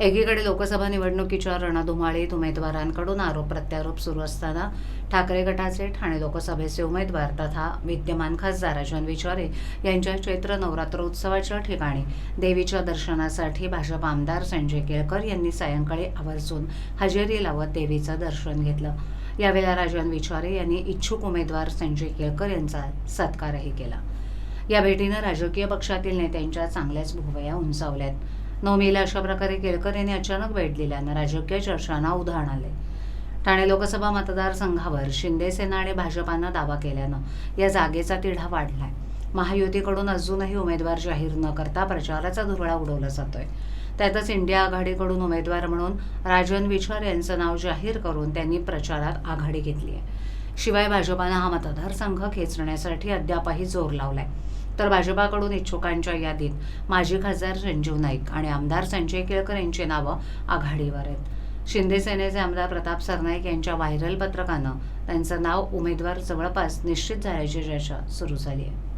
एकीकडे लोकसभा निवडणुकीच्या रणधुमाळीत उमेदवारांकडून आरोप प्रत्यारोप सुरू असताना ठाकरे गटाचे ठाणे लोकसभेचे उमेदवार तथा विद्यमान खासदार राजन विचारे यांच्या चैत्र नवरात्रोत्सवाच्या ठिकाणी देवीच्या दर्शनासाठी भाजप आमदार संजय केळकर यांनी सायंकाळी आवर्जून हजेरी लावत देवीचं दर्शन घेतलं. यावेळेला राजन विचारे यांनी इच्छुक उमेदवार संजय केळकर यांचा सत्कारही केला. या भेटीनं राजकीय पक्षातील नेत्यांच्या चांगल्याच भुवया उंचावल्यात. नवमीला अशा प्रकारे केळकर यांनी अचानक भेट दिल्यानं राजकीय चर्चांना उधाण आले. ठाणे लोकसभा मतदारसंघावर शिंदेसेना आणि भाजपानं दावा केल्यानं या जागेचा तिढा वाढलाय. महायुतीकडून अजूनही उमेदवार जाहीर न करता प्रचाराचा धुरळा उडवला जातोय. त्यातच इंडिया आघाडीकडून उमेदवार म्हणून राजन विचार यांचं नाव जाहीर करून त्यांनी प्रचारात आघाडी घेतली आहे शिवाय भाजपानं हा मतदारसंघ खेचण्यासाठी अद्यापही जोर लावलाय. तर भाजपाकडून इच्छुकांच्या यादीत माजी खासदार संजीव नाईक आणि आमदार संजय केळकर यांची नावं आघाडीवर आहेत. शिंदे सेनेचे आमदार प्रताप सरनाईक यांच्या व्हायरल पत्रकानं त्यांचं नाव उमेदवार जवळपास निश्चित झाल्याची चर्चा सुरू झाली आहे.